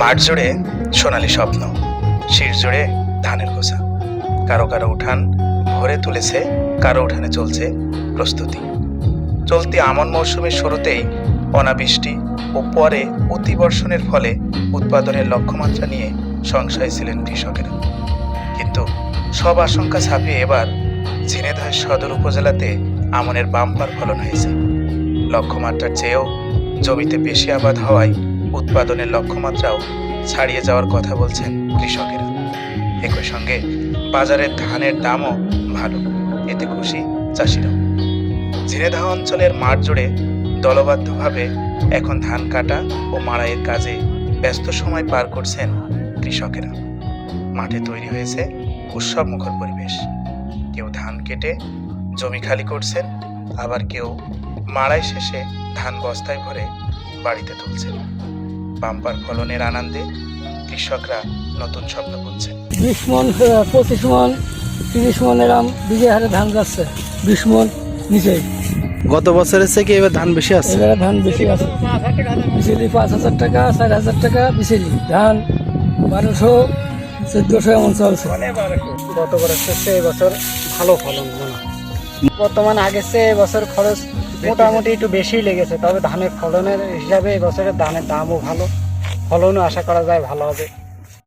মাঠ জুড়ে সোনালি স্বপ্ন, শির জুড়ে ধানের খোসা। কারও কারও উঠান ভরে তুলেছে, কারও উঠানে চলছে প্রস্তুতি। চলতি আমন মৌসুমের শুরুতেই অনাবৃষ্টি ও পরে অতিবর্ষণের ফলে উৎপাদনের লক্ষ্যমাত্রা নিয়ে সংশয় ছিলেন কৃষকেরা। কিন্তু সব আশঙ্কা ছাপিয়ে এবার ঝিনেদহ সদর উপজেলাতে আমনের বাম্পার ফলন হয়েছে। লক্ষ্যমাত্রার চেয়েও জমিতে বেশি আবাদ হওয়ায় উৎপাদনের লক্ষ্যমাত্রাও ছাড়িয়ে যাওয়ার কথা বলছেন কৃষকেরা। একই সঙ্গে বাজারের ধানের দামও ভালো, এতে খুশি চাষিরাও। ঝিনেদহ অঞ্চলের মাঠ জুড়ে দলবদ্ধভাবে এখন ধান কাটা ও মাড়াইয়ের কাজে ব্যস্ত সময় পার করছেন কৃষকেরা। মাঠে তৈরি হয়েছে উৎসব মুখর পরিবেশ। কেউ ধান কেটে জমি খালি করছেন, আবার কেউ মাড়াই শেষে ধান বস্তায় ভরে বাড়িতে তুলছেন। বাম্পার ফলনের আনন্দে কৃষকরা নতুন স্বপ্ন বুনছেন বিশ মন পঁচিশ মন তিরিশ মন এরম বিঘে হারে ধান যাচ্ছে বিশ মন নিচে গত বছরের থেকে এবার ধান বেশি আছে। এবার ধান বেশি আছে। বিচেলি পাঁচ হাজার টাকা চার হাজার টাকা বিচেলি ধান বারোশো চোদ্দশো এমন চলছে। গত বছর চেয়ে এবছর ভালো ফলন মনে হয়। বর্তমানে আগের চেয়ে এবছর খরচ মোটামুটি একটু বেশি লেগেছে তবে ধানের ফলনের হিসাবে এবছরের ধানের দামও ভালো। ফলনও আশা করা যায় ভালো হবে।